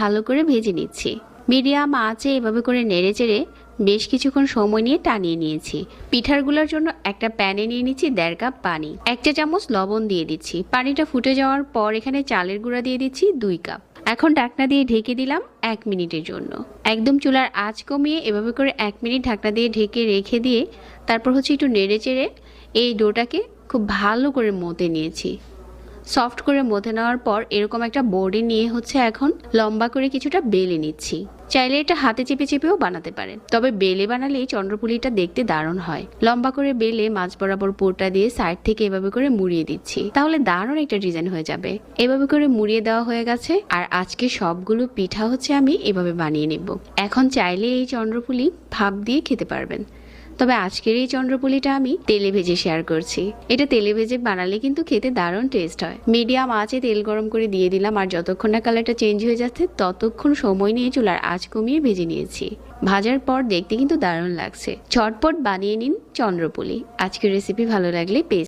ভালো করে ভেজে নিচ্ছি। মিডিয়াম আঁচে এভাবে করে নেড়ে চেড়ে বেশ কিছুক্ষণ সময় নিয়ে টানিয়ে নিয়েছি। পিঠারগুলোর জন্য একটা প্যানে নিয়ে নিচ্ছি দেড় কাপ পানি এক চা চামচ লবণ দিয়ে দিচ্ছি। পানিটা ফুটে যাওয়ার পর এখানে চালের গুঁড়া দিয়ে দিচ্ছি দুই কাপ। এখন ঢাকনা দিয়ে ঢেকে দিলাম এক মিনিটের জন্য। একদম চুলার আঁচ কমিয়ে এভাবে করে এক মিনিট ঢাকনা দিয়ে ঢেকে রেখে দিয়ে তারপর হচ্ছে একটু নেড়ে চেড়ে এই ডোটাকে খুব ভালো করে মতে নিয়েছি। সফট করে মথে নেওয়ার পর এরকম একটা বোর্ডে নিয়ে হচ্ছে এখন লম্বা করে কিছুটা বেলে নিচ্ছি। চাইলে এটা হাতে চেপে চেপেও বানাতে পারেন তবে বেলে বানালে চন্দ্রপুলিটা দেখতে দারুণ হয়। লম্বা করে বেলে মাছ বরাবর পোরটা দিয়ে সাইড থেকে এভাবে করে মুড়িয়ে দিচ্ছি। তাহলে দারুণ একটা ডিজাইন হয়ে যাবে। এভাবে করে মুড়িয়ে দেওয়া হয়ে গেছে। আর আজকে সবগুলো পিঠা হচ্ছে আমি এভাবে বানিয়ে নেব। এখন চাইলে এই চন্দ্রপুলি ভাপ দিয়ে খেতে পারবেন। তবে আজকের এই চন্দ্রপুলিটা আমি তেলে ভেজে শেয়ার করছি। এটা তেলে ভেজে বানালে কিন্তু খেতে দারুণ টেস্ট হয়। মিডিয়াম আঁচে তেল গরম করে দিয়ে দিলাম আর যতক্ষণ না কালারটা চেঞ্জ হয়ে যাচ্ছে, ততক্ষণ সময় নিয়ে চুলার আঁচ কমিয়ে ভেজে নিয়েছি। ভাজার পর দেখতে কিন্তু দারুণ লাগছে। ছটপট বানিয়ে নিন চন্দ্রপুলি। আজকের রেসিপি ভালো লাগলে পেজ